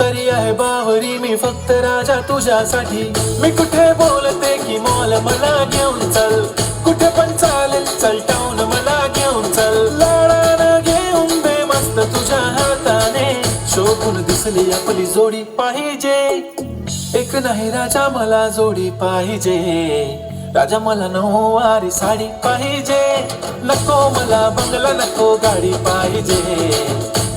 तरी आहे बावरी मी फक्त राजा तुझ्यासाठी. मी कुठे बोलते की मॉल मला घेऊन चल? कुठे पण चालेल चल टाऊन मला घेऊन चल. लाडाना घेऊन दे मस्त तुझ्या हाताने. शोभून दिसली आपली जोडी पाहिजे. एक नाही राजा मला जोडी पाहिजे. राजा मला नऊवारी साडी पाहिजे. नको मला बंगला नको गाडी पाहिजे.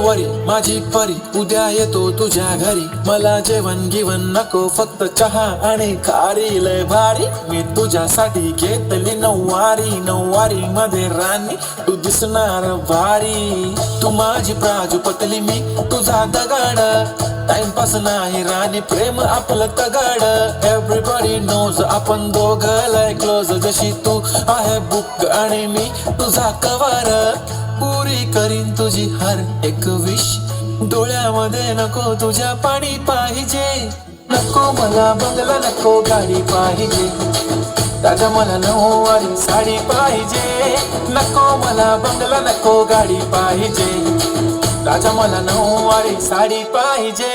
वरी माझी परी उद्या येतो तुझ्या घरी. मला जेवण गिवण नको फक्त चहा आणि खारी लय भारी. मी तुझ्यासाठी घेतली नऊवारी नऊवारी मध्ये राणी. तू दिसणार भारी. तू माझी प्राजूपतली मी तुझा दगाड. तपास नाही राणी प्रेम आपलं तगाड. एव्हरीबॉडी नोज आपण दोघं लय क्लोज जशी तू आहे बुक आणि मी तुझा कवार पुरी करीन तुझी हर एक विश डोळ्यामध्ये नको तुझ्या पाणी पाहिजे. नको मला बंगला नको गाडी पाहिजे. राजा मला नऊवारी साडी पाहिजे. नको मला बंगला नको गाडी पाहिजे. राजा मला नऊवारी साडी पाहिजे